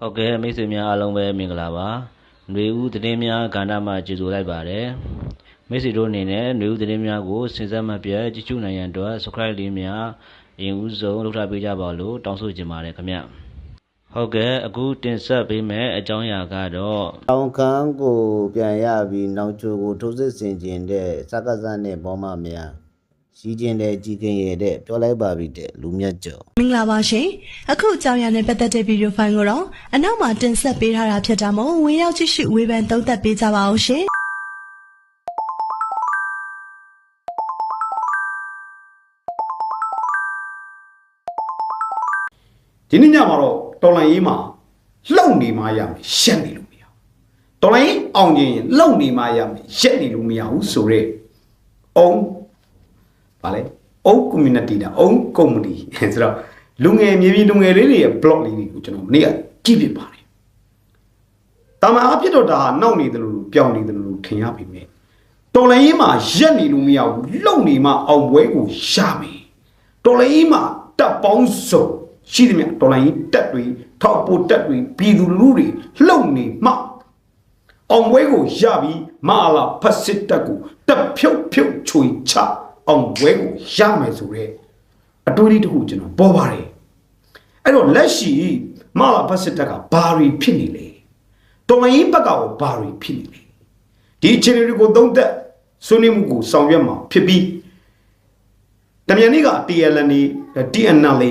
ဟုတ်ကဲ့မိတ်ဆွေများအားလုံးပဲမင်္ဂလာပါຫນွေဦးသတင်းများကဏ္ဍမှာကြိုဆိုလိုက်ပါတယ်မိတ်ဆွေတို့အနေနဲ့ຫນွေဦးသတင်းများကိုစဉ်ဆက်မပြတ်ကြည့်ရှုနိုင်ရန်အတွက် subscribe လေးများအရင်ဦးဆုံးလုပ်ထားပေးကြပါလို့တောင်းဆိုချင်ပါတယ်ခင်ဗျဟုတ်ကဲ့အခုတင်ဆက်ပေးမယ့်အကြောင်းအရာကတော့ တောင်ခမ်းကိုပြန်ရပြီးနောက်ချိုကိုထိုးစစ်ဆင်ခြင်းတဲ့စက္ကစနဲ့ဘောမများ ရှိခြင်းတဲ့ကြီးကင်ရတဲ့ပြောလိုက်ပါပြီတဲ့လူမြတ်ကျော်မင်္ဂလာပါရှင်အခုအကြောင်းအရာနဲ့ပတ်သက်တဲ့ဗီဒီယိုဖိုင်ကိုတော့အနောက်မှာတင်ဆက်ပေးထားတာဖြစ်တာမို့ဝင်ရောက်ကြည့်ရှုဝေဖန်သုံးသပ်ပေးကြပါအောင်ရှင်ဒီနေ့ညမှာတော့တော်လိုင်းရေးမှာလှုပ်နေမှရမယ်ရှက်နေလို့မရဘူးတော်လိုင်းရေးအောင်ရင်လှုပ်နေမှရမယ်ရက်နေလို့မရဘူးဆိုတော့အုံ ဗာလဲအုံ community တာအုံ community ဆိုတော့လူငယ်မြေပြင်လူငယ်လေးတွေရဲ့ blog လေးတွေကိုကျွန်တော်မနေ့ကကြည့်ပြပါတယ်တာမန်အဖြစ်တော့ဒါနောက်နေတယ်လို့ပြောင်းနေတယ်လို့ထင်ရပြီမဲ့တော်လိုင်းရေးမှာရက်နေလို့မရဘူးလှုပ်နေမှအောင်ပွဲကိုရမယ်တော်လိုင်းရေးမှာတပ်ပေါင်းစုံရှိသမျှတော်လိုင်းရေးတက်တွေထောက်ပို့တက်တွေပြည်သူလူထုတွေလှုပ်နေမှအောင်ပွဲကိုရပြီးမာလာဖက်စစ်တက်ကိုတက်ဖြုတ်ဖြုတ်ချွေချ အောင်ပွဲကိုရမယ်ဆိုတော့အတူတူတခုကျွန်တော်ပေါ်ပါတယ်အဲ့တော့လက်ရှိမာလာဖက်စစ်တက်ကဘာတွေဖြစ်နေလဲတော်လိုင်းဘက်ကရောဘာတွေဖြစ်နေလဲဒီအခြေအနေတွေကိုသုံးသက်ဆွေးနွေးမှုကိုဆောင်ရွက်မှာဖြစ်ပြီးတမြန်နေ့က TLN TNL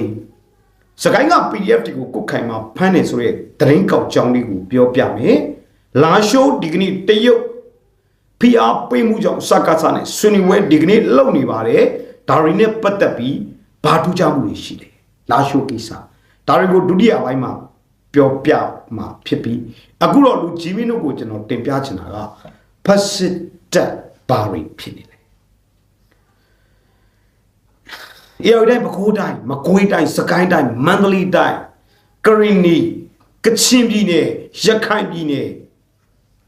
စကိုင်းက PDF တွေကိုကုတ်ခိုင်မှာဖမ်းနေဆိုတဲ့သတင်းကောက်ကြောင်းလေးကိုပြောပြမယ်။လာရှိုးဒီကနေ့တရုတ် ဖိအားပေးမှုကြောင့်စကားစားနဲ့ဆွေးနွေးပွဲဒီကနေ့လုပ်နေပါတယ်။ဒါတွေနဲ့ပတ်သက်ပြီးဘာထူးခြားမှုတွေရှိလဲ။လာရှိုးကိစ္စဒါတွေကိုဒုတိယပိုင်းမှာပြောပြမှာဖြစ်ပြီးအခုတော့လူကြီးမင်းတို့ကိုကျွန်တော်တင်ပြချင်တာကဖက်စစ်တက်ဘာတွေဖြစ်နေလဲအေရတိုင်းပဲခူးတိုင်းမကွေးတိုင်းစကိုင်းတိုင်းမန္တလေးတိုင်းကရင်နီကချင်ပြည်နယ်ရခိုင်ပြည်နယ်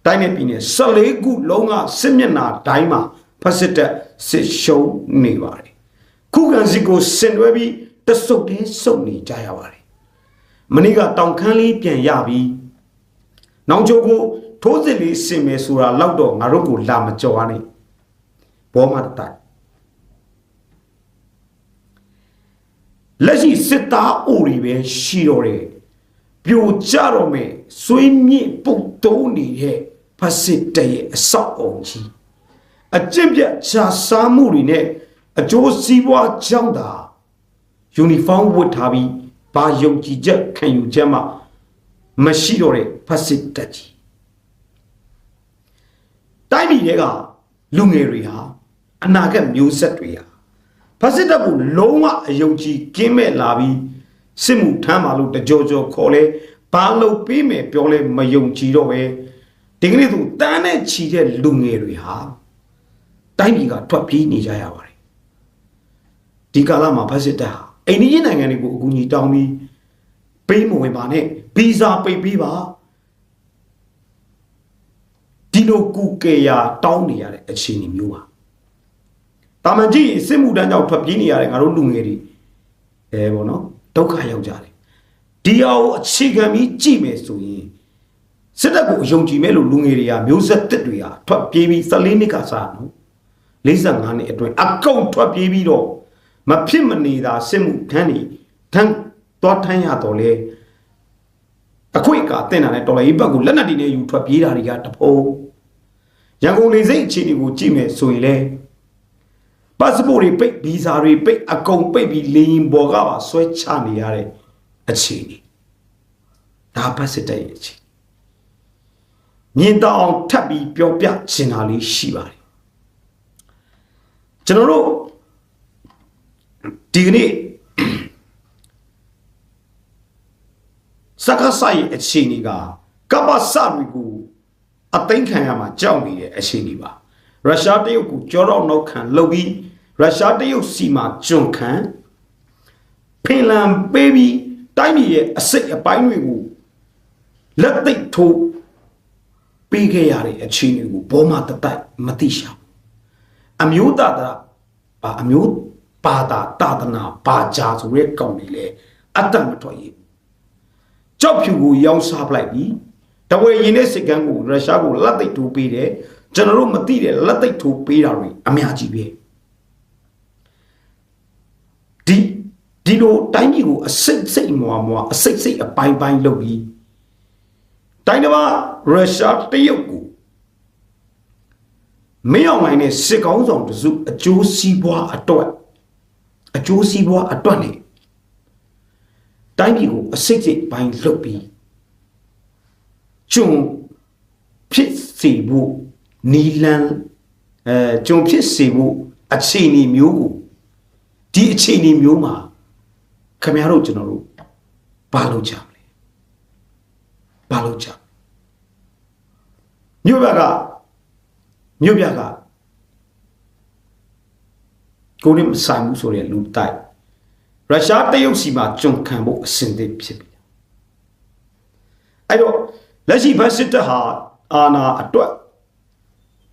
တိုင်းနယ်ပြည်နယ်14ခုလုံးကစစ်မျက်နှာတိုင်းမှာဖက်စစ်တပ်စစ်ရှုံးနေပါတယ်ခုခံစစ်ကိုဆင်နွှဲပြီးတဆုပ်တင်းစုပ်နေကြရပါတယ်မနေ့ကတောင်ခမ်းလေးပြန်ရပြီးနောင်ချိုကိုထိုးစစ်လေးဆင်မယ်ဆိုတာလောက်တော့ငါတို့ကိုလာမကြော်ရနဲ့ဘောမတတိုက်လက်ရှိစစ်သားအိုတွေပဲရှိတော့တယ်ပြိုကျတော့မယ်ဆွေးမြင့်ပုတ်တုံးနေတဲ့ ဖက်စစ်တရဲ့အဆောက်အုံကြီးအကျင့်ပြတ်ခြားစားမှုတွေနဲ့အကျိုးစီးပွားကြောင့်သာယူနီဖောင်းဝတ်ထားပြီးဘာယုံကြည်ချက်ခံယူချက်မှမရှိတော့တဲ့ဖက်စစ်တက်ကြီးတိုင်းပြည်တွေကလူငယ်တွေဟာအနာဂတ်မျိုးဆက်တွေဟာဖက်စစ်တပ်ကိုလုံးဝအယုံကြည်ကင်းမဲ့လာပြီးစစ်မှုထမ်းပါလို့တကြောကြောခေါ်လဲဘာလို့ပြီးမယ်ပြောလဲမယုံကြည်တော့ပဲ ဒီကနေ့သူတန်းနဲ့ချီတဲ့လူငယ်တွေဟာတိုင်းပြည်ကထွက်ပြေးနေကြရပါတယ်ဒီကာလမှာဖက်စစ်တပ်ဟာအိန္ဒိယနိုင်ငံတွေကိုအကူအညီတောင်းပြီးပေးမဝင်ပါနဲ့ဗီဇာပိတ်ပေးပါဒီလိုကူကေယာတောင်းနေရတဲ့အခြေအနေမျိုးပါတာမန်ကြီးစစ်မှုတန်းကြောင့်ထွက်ပြေးနေရတဲ့ငါတို့လူငယ်တွေအဲပေါ့နော်ဒုက္ခရောက်ကြတယ်ဒီအအောင်အခြေခံပြီးကြည့်မယ်ဆိုရင် စစ်တပ်ကိုအယုံကြည်မဲ့လို့လူငယ်တွေကမျိုးဆက်တစ်တွေကထွက်ပြေးပြီး14နှစ်ကစားနော်45နှစ်အတွင်းအကုန်ထွက်ပြေးပြီးတော့မဖြစ်မနေတာစစ်မှုထမ်းနေထမ်းသွားထမ်းရတော့လေအခွင့်အကာတင်တာနဲ့တော်လိုင်းဘက်ကိုလက်နက်တွေနဲ့ယူထွက်ပြေးတာတွေကတဖုံရန်ကုန်လေစိတ်အခြေအနေကိုကြည့်မယ်ဆိုရင်လေပတ်စပို့တွေပိတ်ဗီဇာတွေပိတ်အကုန်ပိတ်ပြီးလေရင်ပေါ်ကပါဆွဲချနေရတဲ့အခြေအနေဒါပတ်စစ်တဲ့အခြေအနေ မြင်တော့အောင်ထပ်ပြီးပြောပြချင်တာလေးရှိပါတယ်ကျွန်တော်တို့ဒီကနေ့စကားဆိုင်အခြေအနေကကပ္ပစတွေကိုအသိမ်းခံရမှာကြောက်နေတဲ့အခြေအနေပါရုရှားတရုတ်ကိုကြောတော့နောက်ခံလှုပ်ပြီးရုရှားတရုတ်စီမှာကျွံခံဖင်လန်ပေးပြီးတိုင်းပြည်ရဲ့အစိတ်အပိုင်းတွေကိုလက်သိပ်ထိုး ပေးခဲ့ရတဲ့အခြေအနေကိုဘောမတတိုက်မသိရှာဘူးအမျိုးသားတာပါအမျိုးပါတာတာသနာပါကြဆိုရဲကောင်းနေလေအတ္တမထွက်ရဘူးကြောက်ဖြူကိုရောင်းစားပလိုက်ပြီတဝဲရင်တဲ့စစ်ကမ်းကိုရုရှားကိုလက်သိပ်ထိုးပေးတယ်ကျွန်တော်တို့မသိတဲ့လက်သိပ်ထိုးပေးတာတွေအများကြီးပဲဒီဒီလိုတိုင်းပြည်ကိုအစိတ်စိတ်မွာမွာအစိတ်စိတ်အပိုင်းပိုင်းလုပ်ပြီး တိုင်းတစ်ပါးရုရှားတရုတ်ကိုမင်းအောင်နိုင်တဲ့စစ်ကောင်းဆောင်တစုအကျိုးစီးပွားအတွက်အကျိုးစီးပွားအတွက်နေတိုင်းပြည်ကိုအစိတ်စိတ်ပိုင်းလုပ်ပြီးကျုံဖြစ်စီဖို့နီလန်အဲကျုံဖြစ်စီဖို့အခြေအနေမျိုးကိုဒီအခြေအနေမျိုးမှာခင်ဗျားတို့ကျွန်တော်တို့ဘာလုပ်ကြမလဲဘာလုပ်ကြ မြို့ဘက်ကမြို့ပြကကိုနေမဆိုင်ဘူးဆိုတဲ့လူတိုက်ရုရှားတရုတ်စီမှာကျွန်ခံဖို့အစဉ်သင့်ဖြစ်ပြီအဲ့တော့လက်ရှိဘတ်စစ်တပ်ဟာအာနာအတွက်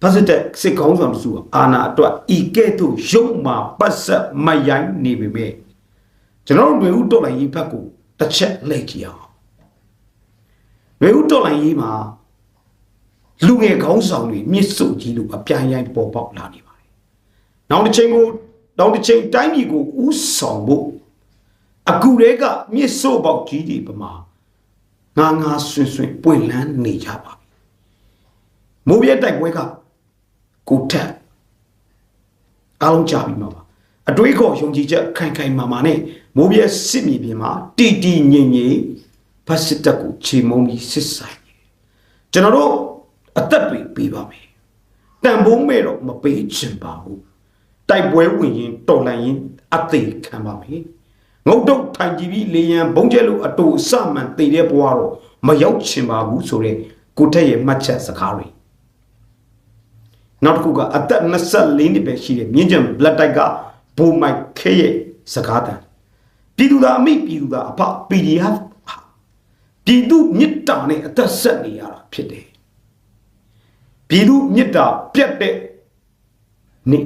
ဘတ်စစ်တပ်စစ်ကောင်းဆောင်စုအာနာအတွက်ဤကဲ့သို့ရုံမာပတ်ဆက်မရိုင်းနေပေမဲ့ကျွန်တော်တို့တွေဥတော်လိုင်းရေးဘက်ကိုတစ်ချက်လှည့်ကြည့်အောင်တွေဥတော်လိုင်းရေးမှာ လူငယ်ခေါင်းဆောင်တွေမြစ်စုကြီးလို့အပြိုင်ရိုင်းပေါ်ပေါက်လာနေပါတယ်။နောက်တစ်ချိန်ကိုနောက်တစ်ချိန်တိုင်းပြည်ကိုဥဆောင်ဖို့အခုတည်းကမြစ်စုပေါက်ကြီးတွေပမာငါငါဆွင်ဆွင်ပွင့်လန်းနေကြပါပြီ။မိုးပြဲတိုက်ပွဲကကိုထက်အားလုံးကြပြီမှာပါ။အတွေးခေါ်ယုံကြည်ချက်ခိုင်ခိုင်မာမာနဲ့မိုးပြဲစစ်မြေပြင်မှာတီတီငြိမ်ငြိမ်ဖတ်စစ်တပ်ကိုခြေမုံပြီးစစ်ဆိုင်ကျွန်တော်တို့ အသက်တွေပေးပါမယ်တန်ဖိုးမဲ့တော့မပေးချင်ပါဘူးတိုက်ပွဲဝင်ရင်တော်လှန်ရင်အသေးခံပါမယ်ငုတ်တုတ်ထိုင်ကြည့်ပြီးလေရန်ဘုံကျဲလို့အတူအစမှန်တည်တဲ့ဘဝတော့မရောက်ချင်ပါဘူးဆိုတဲ့ကိုထက်ရဲ့မှတ်ချက်စကားတွေနောက်တစ်ခုကအသက်24နှစ်ပဲရှိတဲ့မြင်းကျန်ဘလက်တိုက်ကဘိုမိုက်ခဲရဲ့စကားတန်ပြည်သူသားအမိပြည်သူသားအဖ PDF ဟာပြည်သူမြစ်တာနဲ့အသက်ဆက်နေရတာဖြစ်တယ် ပြည်သူမြစ်တာပြတ်တဲ့နေ့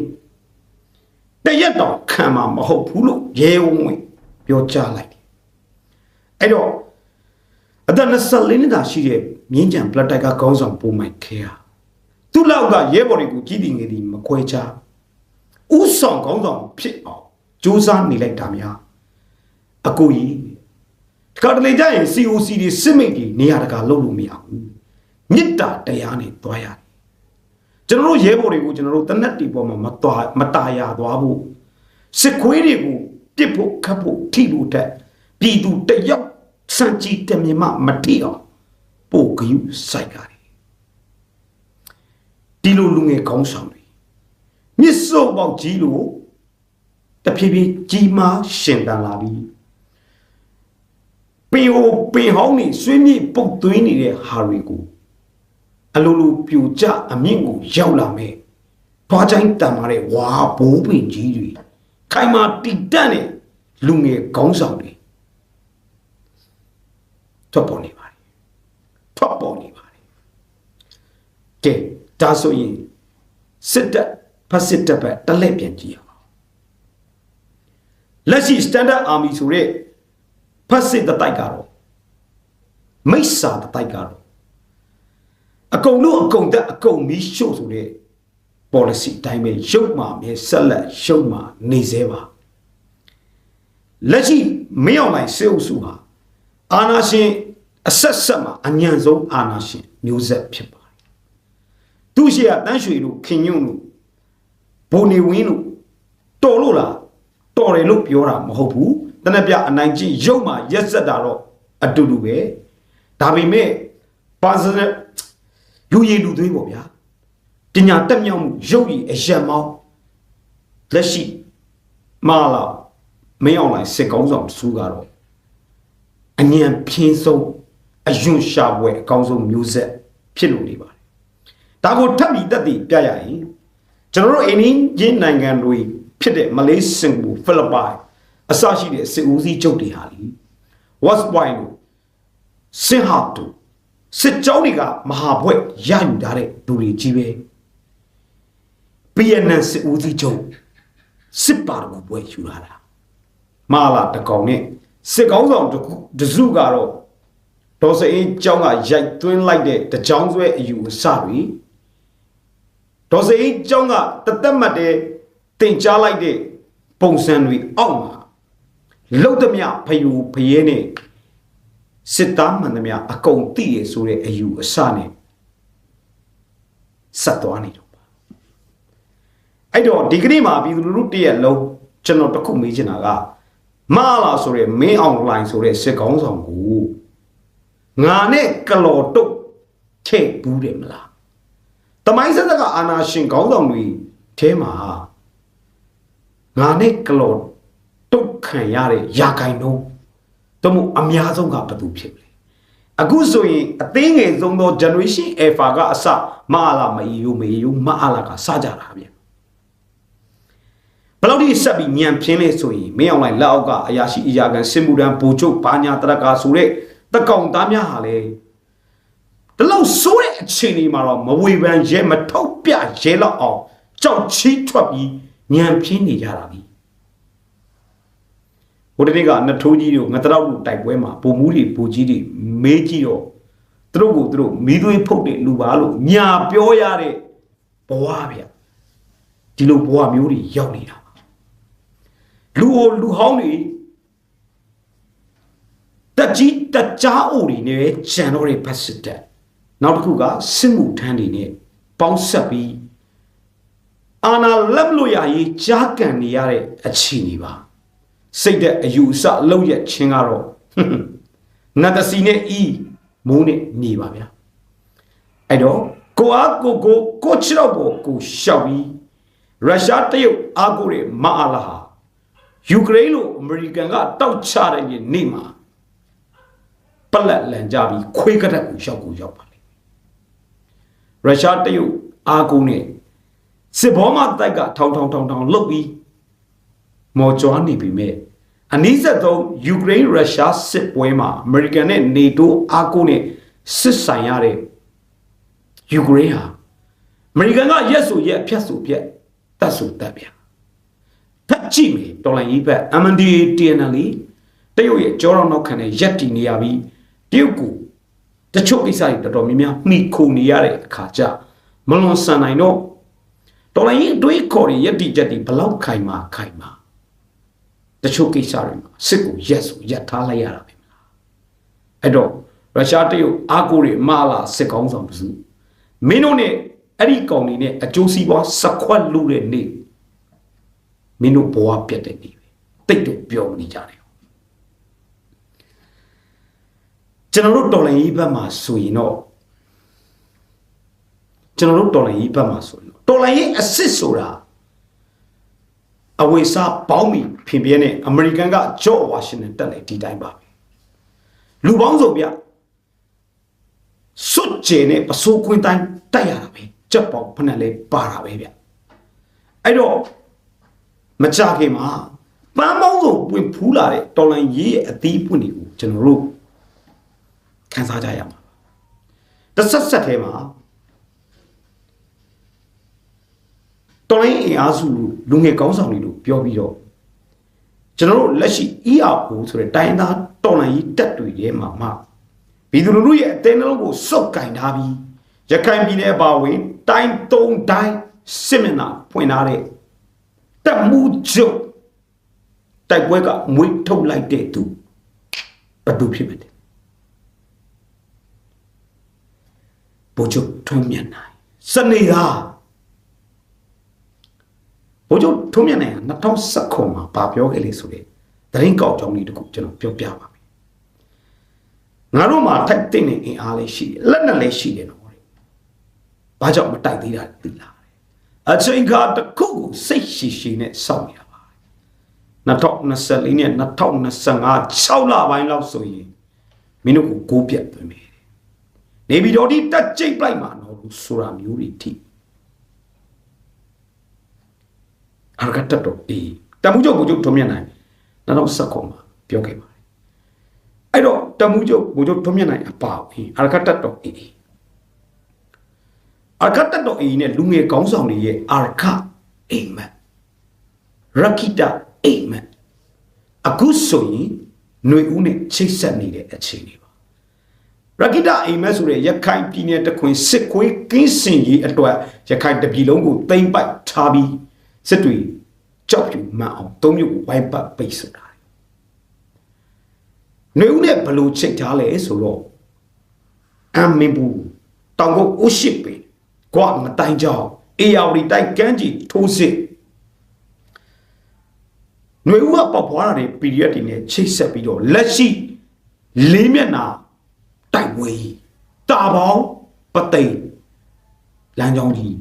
တရက်တော့ခံမှာမဟုတ်ဘူးလို့ရဲဝံ့ဝင်ပြောကြားလိုက်တယ်အဲ့တော့အသက်24နှစ်သာရှိတဲ့မြင်းကြံပလက်တိုက်ကခေါင်းဆောင်ပုံမိုက်ခဲဟာသူ့လောက်ကရဲဘော်တွေကိုကြီးတည်ငယ်သည်မခွဲခြားဥဆောင်ခေါင်းဆောင်ဖြစ်အောင်စူးစမ်းနေလိုက်တာများအကူကြီးဒီကတလေကြရင် COC တွေစစ်မိတ်တွေနေရာတကာလုပ်လို့မရဘူးမြစ်တာတရားနဲ့တွားရတယ် ကျွန်တော်တို့ရဲဘော်တွေကိုကျွန်တော်တို့တနက်တီပေါ်မှာမတွားမตายာသွားဖို့စစ်ခွေးတွေကိုပြစ်ဖို့ခတ်ဖို့ထိလို့တက်ပြည်သူတယောက်စံကြည်တမြင်မှမထိအောင်ပို့ဂယုစိုက်ကြတယ်ဒီလိုလူငယ်ကောင်းဆောင်တွေမြစ်စုပ်ပေါက်ကြီးလို့တဖြည်းဖြည်းကြီးမားရှင်တန်လာပြီးပင်ဟိုပင်ဟောင်းနေဆွေးမြေ့ပုတ်သွင်းနေတဲ့ဟာတွေကို အလိုလိုပြိုကျအမြင့်ကိုရောက်လာမယ်။ဘာချိုင်းတန်မာတဲ့ဝါဘိုးပင်ကြီးတွေခိုင်မာတိတက်တဲ့လူငယ်ခေါင်းဆောင်တွေထွက်ပေါ်နေပါတယ်။ထွက်ပေါ်နေပါတယ်။ကဲဒါဆိုရင်စစ်တပ်ဖက်စစ်တပ်ပဲတလက်ပြန်ကြည့်ရအောင်။လက်ရှိ standard army ဆိုတဲ့ဖက်စစ်တပ်တိုက်ကတော့မိစ္ဆာတပ်တိုက်ကတော့ အကုန်လုံးအကုန်တက်အကုန်မီးရှို့ဆိုတဲ့ policy အတိုင်းပဲရုပ်မှာမြေဆက်လက်ရုပ်မှာနေသေးပါလက်ရှိမင်းအောင်လိုက်စေအုပ်စုဟာအာနာရှင်အဆက်ဆက်မှာအညံဆုံးအာနာရှင်မျိုးဆက်ဖြစ်ပါတယ်သူရှိကတန်းရွှေတို့ခင်ညွန့်တို့ဘုံနေဝင်းတို့တော်လို့လားတော်တယ်လို့ပြောတာမဟုတ်ဘူးတနက်ပြအနိုင်ကျင့်ရုပ်မှာရက်ဆက်တာတော့အတူတူပဲဒါပေမဲ့ personal လူရည်လူသွေးပေါ့ဗျာပညာတက်မြောက်မှုရုပ်ရည်အယံမောင်းလက်ရှိမာလာမင်းအောင်လိုက်စစ်ကောင်းဆောင်စုကတော့အញ្ញံဖြင်းဆုံးအယွန့်ရှာပွဲအကောင်းဆုံးမျိုးဆက်ဖြစ်လို့နေပါတယ်ဒါကိုထပ်ပြီးတက်တည်ပြရရင်ကျွန်တော်တို့အိန္ဒိယနိုင်ငံတွေဖြစ်တဲ့မလေးစင်ကာပူဖိလစ်ပိုင်အစရှိတဲ့စစ်ဦးစီးချုပ်တွေဟာလी West Point တို့စင်ဟာတို့ စစ်ကြောင်းတွေကမဟာဘွဲ့ရယူထားတဲ့လူတွေကြီးပဲ PNN စစ်ဦးစီးချုပ်စစ်ပါရဂူဘွဲ့ယူလာတာမာလာတကောင်နဲ့စစ်ကောင်းဆောင်တခုတစုကတော့ဒေါ်စအေးကျောင်းကရိုက်သွင်းလိုက်တဲ့တကြောင်ဆွဲအယူအဆတွေဒေါ်စအေးကျောင်းကတသက်မှတ်တဲ့တင်ကြားလိုက်တဲ့ပုံစံတွေအောက်မှာလုတ်သမျှဖယူဖယဲနဲ့ စစ်သားမှန်သမျှအကုန်သိရဆိုတဲ့အယူအဆနဲ့ဆက်သွားနေတော့ပါအဲ့တော့ဒီကနေ့မှာပြည်သူလူထုတရက်လုံးကျွန်တော်တခုမေးချင်တာကမလာဆိုတဲ့မင်းအောင်လိုင်းဆိုတဲ့စစ်ကောင်းဆောင်ကိုငါနဲ့ကလော်တုတ်ထည့်ဘူးတယ်မလားတမိုင်းဆက်ဆက်ကအာနာရှင်ကောင်းဆောင်တွေအဲမှာငါနဲ့ကလော်တုတ်ခံရတဲ့ယာကိုင်နှုံး တို့မို့အများဆုံးကဘယ်သူဖြစ်လဲအခုဆိုရင်အသေးငယ်ဆုံးသော generation alpha ကအစမအားလာမအီယိုမေယိုမအားလာကစကြတာဗျဘယ်လောက်ထိဆက်ပြီးညံပြင်းလဲဆိုရင်မင်းအောင်လိုက်လက်အောက်ကအရာရှိအရာခံစစ်မှုတန်းဘူချုပ်ဘာညာတရကာဆိုတဲ့တကောင်သားများဟာလေဒီလောက်ဆိုးတဲ့အခြေအနေမှာတော့မဝေဖန်ရဲမထုတ်ပြရဲလောက်အောင်ကြောက်ချီးထွက်ပြီးညံပြင်းနေကြတာပြီ ဟိုတနေ့ကနထိုးကြီးတို့ငတရောက်လူတိုက်ပွဲမှာပုံမူးတွေပူကြီးတွေမေးကြည့်တော့သူတို့ကိုသူတို့မီးသွေးဖုတ်တဲ့လူပါလို့ညာပြောရတဲ့ဘဝဗျဒီလိုဘဝမျိုးတွေရောက်နေတာလူဟိုလူဟောင်းတွေတက်ကြီးတက်ကြားအိုတွေနဲ့ဂျန်တော့တဲ့ဘတ်စစ်တက်နောက်တစ်ခုကစစ်မှုထမ်းတွေနဲ့ပေါင်းဆက်ပြီးအာနာလက်လို့ရရေးကြားကန်နေရတဲ့အခြေအနေပါ စိတ်တဲ့အယူအဆအလုံးရဲ့ချင်းကတော့နတ်တစီနဲ့ဤမိုးနဲ့နေပါဗျာအဲ့တော့ကိုအားကိုကိုကိုချတော့ပေါ်ကိုရှောက်ပြီးရုရှားတရုတ်အားကိုရဲ့မအားလာဟာယူကရိန်းလိုအမေရိကန်ကတောက်ချတဲ့နေ့မှာပလက်လန်ကြပြီးခွေးကတက်ကိုရောက်ကိုရောက်ပါလိမ့်ရုရှားတရုတ်အားကိုနဲ့စစ်ဘောမတိုက်ကထောင်ထောင်ထောင်ထောင်လုတ်ပြီး မော်ကြွားနေပြီမဲ့အနည်းဆက်ဆုံးယူကရိန်းရုရှားစစ်ပွဲမှာအမေရိကန်နဲ့နေတိုးအားကိုနဲ့စစ်ဆိုင်ရတဲ့ယူကရိန်းဟာအမေရိကန်ကရက်ဆိုရက်ဖြတ်ဆိုဖြတ်တတ်ဆိုတတ်ဗျာဖက်ကြည့်မယ်တော်လိုင်းကြီးဘက် MNDAA TNL တရုတ်ရဲ့ကြောတော့နောက်ခံတဲ့ရက်တီနေရပြီးတရုတ်ကိုတချို့ကိစ္စတွေတော်တော်များများမှီခိုနေရတဲ့အခါကျမလွန်ဆန်နိုင်တော့တော်လိုင်းကြီးအတွေးခေါ်တဲ့ရက်တီချက်တွေဘလောက်ခိုင်မာခိုင်မာ တချို့ကိစ္စတွေမှာစစ်ကိုရက်ဆိုရက်ထားလိုက်ရတာပဲမလားအဲ့တော့ရုရှားတရုတ်အားကိုတွေမလာစစ်ကောင်းဆောင်ပစုမင်းတို့နဲ့အဲ့ဒီကောင်တွေနဲ့အကျိုးစီးပွားစခွက်လူတဲ့နေ့မင်းတို့ဘဝပြတ်တဲ့နေ့ပဲတိတ်တော့ပြောနေကြတယ်ကျွန်တော်တို့တော်လိုင်းကြီးဘက်မှာဆိုရင်တော့ကျွန်တော်တို့တော်လိုင်းကြီးဘက်မှာဆိုရင်တော့တော်လိုင်းကြီးအစ်စ်ဆိုတာ အဝေစားပေါင်းပြီးဖင်ပြဲနဲ့အမေရိကန်ကဂျော့ဝါရှင်တန်တက်လေဒီတိုင်းပါပဲလူပေါင်းစုံပြစွတ်ကျဲနဲ့ပစိုးခွင်းတိုင်းတက်ရတာပဲကြက်ပေါက်ဖက်နဲ့လဲပါတာပဲဗျအဲ့တော့မကြခင်မှာပန်းပေါင်းစုံပွင့်ဖူးလာတဲ့တော်လန်ရေးရဲ့အသီးပွင့်တွေကိုကျွန်တော်တို့ခန်းစားကြရမှာတဆက်ဆက်ထဲမှာ တော်လိုင်းအင်အားစုလူငယ်ကောင်းဆောင်တွေလို့ပြောပြီးတော့ကျွန်တော်တို့လက်ရှိ ERO ဆိုတဲ့တိုင်းသားတော်လိုင်းကြီးတက်တွေထဲမှာမှဘီသူလူလူရဲ့အသေးနှလုံးကိုစုပ်ကင်ထားပြီးရခိုင်ပြည်နယ်ပါဝင်တိုင်းသုံးတိုင်းစစ်မျက်နှာဖွင့်ထားတဲ့တက်မှုချုပ်တိုက်ပွဲကမွေးထုတ်လိုက်တဲ့သူဘယ်သူဖြစ်မလဲဘိုးချုပ်ထုံးမြတ်နိုင်စနေဟာ ဘိုးချုပ်ထုံးမြတ်နိုင်ဟာ2019မှာဗာပြောခဲ့လေဆိုတဲ့သတင်းကောက်ကြောင်းလေးတခုကျွန်တော်ပြောပြပါမယ်ငါတို့မှာထိုက်တဲ့အင်အားလေးရှိတယ်လက်နဲ့လေးရှိတယ်နော်တဲ့ဘာကြောင့်မတိုက်သေးတာသိလားအချိန်ခါတစ်ခုကိုစိတ်ရှိရှိနဲ့စောင့်ရပါ2024နဲ့2025 6လပိုင်းလောက်ဆိုရင်မင်းတို့ကိုကိုးပြတ်သွင်းမယ်နေပြည်တော်ဒီတက်ကြိတ်ပလိုက်မှာတော့ဆိုတာမျိုးတွေထိ အရကတတော်အေးတမှုချုပ်ဘုချုပ်ထုံးမြတ်နိုင်2019မှာပြောခဲ့ပါတယ်အဲ့တော့တမှုချုပ်ဘုချုပ်ထုံးမြတ်နိုင်အပါဝင်အရကတတော်အေးအရကတတော်အေးနဲ့လူငယ်ကောင်းဆောင်တွေရဲ့အရကအိမ်မက်ရခိတအိမ်မက်အခုဆိုရင်ຫນွေဦးနဲ့ချိတ်ဆက်နေတဲ့အခြေအနေပါရကိတအိမ်မက်ဆိုတဲ့ရခိုင်ပြည်နယ်တခွင်စစ်ခွေးကင်းစင်ကြီးအတွက်ရခိုင်တပြည်လုံးကိုတိမ့်ပိုက်ထားပြီး စစ်တွေကြောက်ပြူမှန်အောင်သုံးမျိုးကိုဝိုင်းပတ်ပိတ်ဆိုတာနေဦးနဲ့ဘလို့ချိတ်ထားလဲဆိုတော့အမင်ဘူးတောင်ကုတ်ဥရှိပေကွာမတိုင်ကြောင်အေယာဝတီတိုက်ကန်းကြီးထိုးစစ်ຫນွေဦးကပေါက်ဖွားတာတွေ period တွေနဲ့ချိတ်ဆက်ပြီးတော့လက်ရှိလေးမျက်နှာတိုက်ပွဲတာပေါင်းပသိမ်လမ်းကြောင်းကြီး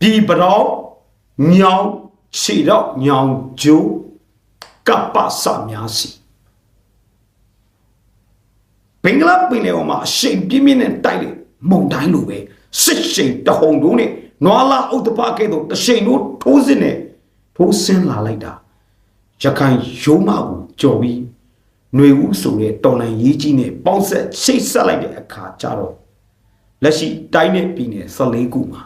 ပြည်ပတော့ ညောင်ခြေတော့ညောင်ကျိုးကပ္ပစများစီဘင်္ဂလားပင်လယ်အော်မှာအရှိန်ပြင်းပြင်းနဲ့တိုက်လေမုန်တိုင်းလိုပဲစစ်ရှိန်တဟုန်တို့နဲ့နွာလာဥဒ္ဒပကဲ့သို့တရှိန်တို့ထိုးစစ်နဲ့ထိုးဆင်းလာလိုက်တာရခိုင်ရိုးမကိုကြော်ပြီးຫນွေဦးဆိုတဲ့တော်လန်ရေးကြီးနဲ့ပေါင်းဆက်ချိတ်ဆက်လိုက်တဲ့အခါကျတော့လက်ရှိတိုင်းနဲ့ပြည်နယ်14ခုမှာ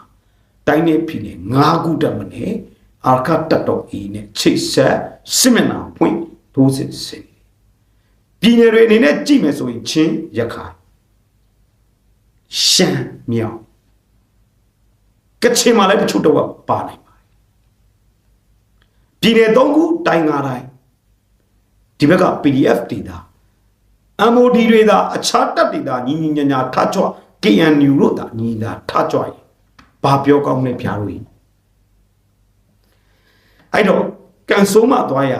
တိုင်းနဲ့ပြည်နယ်5ခုတက်မနဲ့အာခတ်တက်တော်အီနဲ့ချိတ်ဆက်စစ်မျက်နှာဖွင့်ထိုးစစ်ဆင်ပြည်နယ်တွေအနေနဲ့ကြည့်မယ်ဆိုရင်ချင်းရခိုင်ရှမ်းမြောက်ကချင်မှာလည်းတချို့တော့ပါနိုင်ပါတယ်ပြည်နယ်၃ခုတိုင်း၅တိုင်းဒီဘက်က PDF ဒေတာ MOD တွေသာအခြားတပ်တွေသာညီညီညာညာထကြွ KNU တို့သာညီညာထကြွရင် ဘာပြောကောင်းလဲဖျားလို့အဲ့တော့ကန်ဆိုးမှသွားရ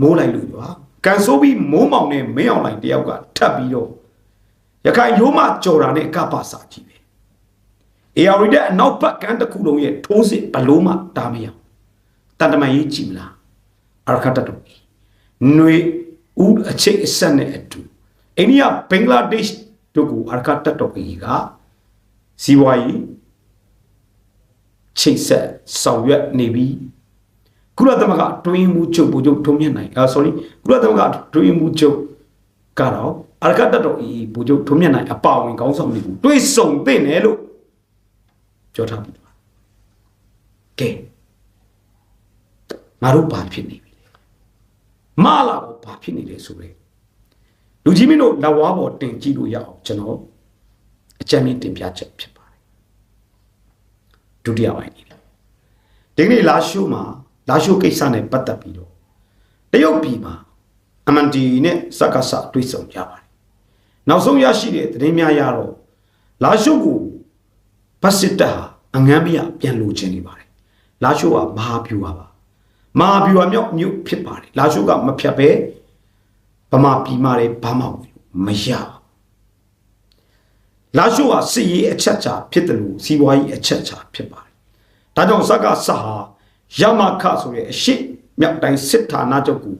မိုးလိုက်လို့ရွာကန်ဆိုးပြီးမိုးမောင်နဲ့မင်းအောင်လိုက်တယောက်ကထပ်ပြီးတော့ရခိုင်ရိုးမကြော်တာနဲ့ကပ္ပစာကြီးပဲ AR တဲ့အနောက်ဘက်ကန်းတစ်ခုလုံးရဲ့ထိုးစစ်ဘလို့မှတားမရအောင်တန်တမန်ရေးကြည့်မလားအရခတ်တတော်ຫນွေဦးအချိတ်အဆက်နဲ့အတူအိန္ဒိယဘင်္ဂလားဒေ့ရှ်တို့ကိုအရခတ်တတော်ကြီးကစီးပွားရေး ချိတ်ဆက်ဆောင်ရွက်နေပြီးကုလသမဂ္ဂတွင်းမှုချုပ်ဘူချုပ်ထုံးမြင့်နိုင်အာ sorry ကုလသမဂ္ဂတွင်းမှုချုပ်ကတော့အရခတ်တတော်ကြီးဘူချုပ်ထုံးမြင့်နိုင်အပါဝင်ခေါင်းဆောင်တွေကိုတွေးဆုံသိနေလို့ပြောထားပြီးတော့ကဲငါတို့ဘာဖြစ်နေပြီလဲမလာတော့ဘာဖြစ်နေလဲဆိုရဲလူကြီးမင်းတို့လက်ဝါးပေါ်တင်ကြည့်လို့ရအောင်ကျွန်တော်အကြံဉာဏ်တင်ပြချက်ဖြစ်ပါတယ် ဒုတိယပိုင်းနေပြီဒီကနေ့လာရှိုးမှာလာရှိုးကိစ္စနဲ့ပတ်သက်ပြီးတော့တရုတ်ပြည်မှာအမန်တီနဲ့စက္ကစတွေ့ဆုံကြပါတယ်နောက်ဆုံးရရှိတဲ့သတင်းများရတော့လာရှိုးကိုဘတ်စစ်တပ်ဟာအငန်းပြပြန်လိုချင်နေပါတယ်လာရှိုးကမဟာဗျူဟာပါမဟာဗျူဟာမြောက်မြို့ဖြစ်ပါတယ်လာရှိုးကမဖြတ်ပဲဗမာပြည်မှာလည်းဘာမှမရ လာရှိုးဟာစစ်ရေးအချက်ချာဖြစ်တယ်လို့စီးပွားရေးအချက်ချာဖြစ်ပါတယ်ဒါကြောင့်စက္ကစဟာရမခဆိုတဲ့အရှိမြောက်တိုင်းစစ်ဌာနချုပ်ကို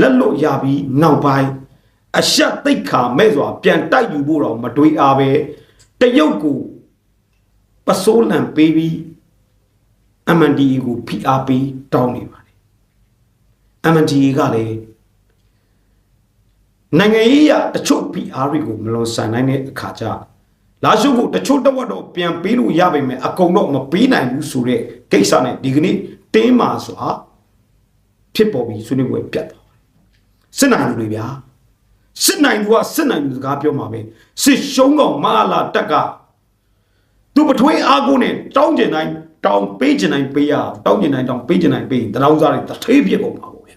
လက်လို့ရပြီးနောက်ပိုင်းအရှက်သိတ်ခါမဲ့စွာပြန်တိုက်ယူဖို့တော့မတွေးအားပဲတရုတ်ကိုပစိုးလံပေးပြီး MNDA ကိုဖိအားပေးတောင်းနေပါတယ် MNDA ကလည်း နိုင်ငံရေးရတချို့ PR တွေကိုမလွန်ဆန်နိုင်တဲ့အခါကျလာရှုပ်ကိုတချို့တဝက်တော့ပြန်ပေးလို့ရပါမယ်အကုန်တော့မပေးနိုင်ဘူးဆိုတဲ့ကိစ္စနဲ့ဒီကနေ့တင်းမာစွာဖြစ်ပေါ်ပြီးဆွေးနွေးပွဲပြတ်သွားစစ်နိုင်လူတွေဗျာစစ်နိုင်သူကစစ်နိုင်လူစကားပြောမှာပဲစစ်ရှုံးကောင်မလာတက်ကသူပထွေးအားကိုနဲ့တောင်းကျင်တိုင်းတောင်းပေးကျင်တိုင်းပေးရတောင်းကျင်တိုင်းတောင်းပေးကျင်တိုင်းပေးရင်တရောင်းစားတွေတထေးပြစ်ကုန်ပါဘူးဗျ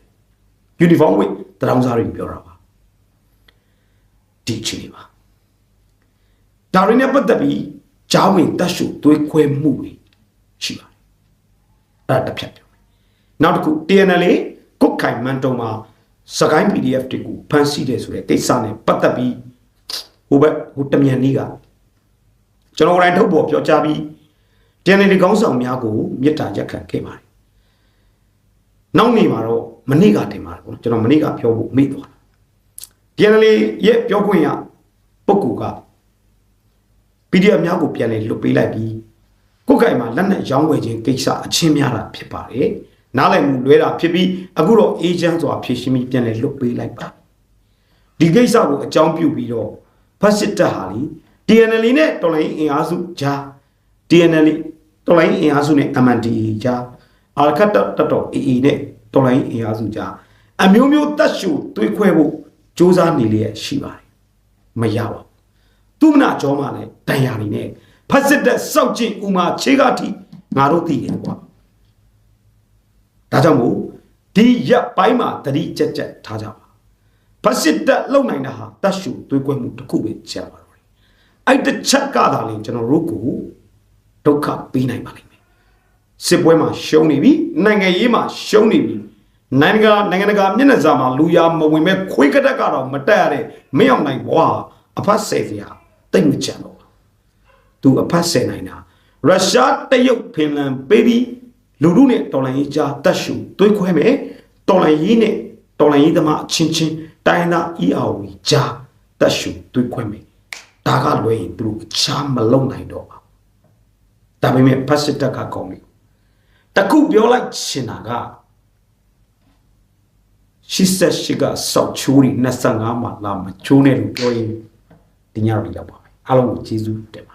ယူနီဖောင်းဝတ်တရောင်းစားတွေပြောတာပါ ဒီချီနေပါဒါရင်းနဲ့ပတ်သက်ပြီးဂျားဝင်တက်ရှုသွေးခွဲမှုတွေရှိပါတယ်အဲ့ဒါတစ်ဖြတ်ပြောမယ်နောက်တစ်ခု TNL ကုတ်ခိုင်မန်တုံမှာစကိုင်း PDF တွေကိုဖမ်းဆီးတယ်ဆိုတဲ့ကိစ္စနဲ့ပတ်သက်ပြီးဟိုဘက်ဟိုတမြန်လေးကကျွန်တော်တိုင်းထုတ်ပေါ်ပြောကြားပြီးတန်နေကောင်းဆောင်များကိုမေတ္တာရက်ခံခဲ့ပါတယ်။နောက်နေ့မှာတော့မနေ့ကတင်ပါတယ်ပေါ့ကျွန်တော်မနေ့ကပြောဖို့မေ့သွားတာ။ တန်နေရဲ့ပြောခွင့်ရပုဂ္ဂိုလ်က PDF များကိုပြန်လေလွတ်ပေးလိုက်ပြီးကိုယ်ခိုင်မှာလက်နက်ရောင်းဝယ်ခြင်းကိစ္စအချင်းများတာဖြစ်ပါတယ်။နားလည်မှုလွဲတာဖြစ်ပြီးအခုတော့အေဂျင့်စွာဖြည့်ရှင်းပြီးပြန်လေလွတ်ပေးလိုက်ပါ။ဒီကိစ္စကိုအကြောင်းပြုပြီးတော့ဖက်စစ်တပ်ဟာလီ TNL နဲ့တော်လိုင်းအင်အားစုဂျာ TNL တော်လိုင်းအင်အားစုနဲ့ MNDA ဂျာအာခတ်တတော် AA နဲ့တော်လိုင်းအင်အားစုဂျာအမျိုးမျိုးတက်ရှူတွေးခွဲဖို့ စ조사နေလျက်ရှိပါတယ်မရပါသူမနာကြောမှလည်းတန်ရာနေနဲ့ဖက်စစ်တဲ့စောက်ကျင်ဥမာခြေကထိငါတို့သိတယ်ကွာဒါကြောင့်မို့ဒီရက်ပိုင်းမှာတတိကြက်ကြက်ထားကြပါဖက်စစ်တက်လုံနိုင်တာဟာတတ်ရှူသွေးကွဲမှုတစ်ခုပဲကြာပါတော့တယ်အဲ့တစ်ချက်ကသာလေကျွန်တော်တို့ကိုဒုက္ခပေးနိုင်ပါလိမ့်မယ်စစ်ပွဲမှာရှုံးနေပြီနိုင်ငံရေးမှာရှုံးနေပြီ နိုင်ငံကနိုင်ငံတကာမျက်နှာစာမှာလူရမဝင်မဲ့ခွေးကတက်ကတော့မတက်ရတဲ့မင်းအောင်နိုင်ဘွာအဖတ်ဆယ်စရာတိတ်မကြံတော့ဘူးသူအဖတ်ဆယ်နိုင်တာရုရှားတရုတ်ဖင်လန်ပေးပြီးလူလူနဲ့တော်လိုင်းရေးကြားတက်ရှူသွေးခွဲမယ်တော်လိုင်းရေးနဲ့တော်လိုင်းရေးသမားအချင်းချင်းတိုင်းသား ERW ကြားတက်ရှူသွေးခွဲမယ်ဒါကလွယ်ရင်သူတို့အချားမလုံနိုင်တော့ပါဒါပေမဲ့ဖတ်စစ်တက်ကကောင်းပြီတခုပြောလိုက်ချင်တာက 88ကစောက်ချိုးရီ25မှာလာမချိုးနဲ့လို့ပြောရင်ဒီညတော့ဒီတော့ပါပဲအားလုံးကိုကျေးဇူးတင်ပါ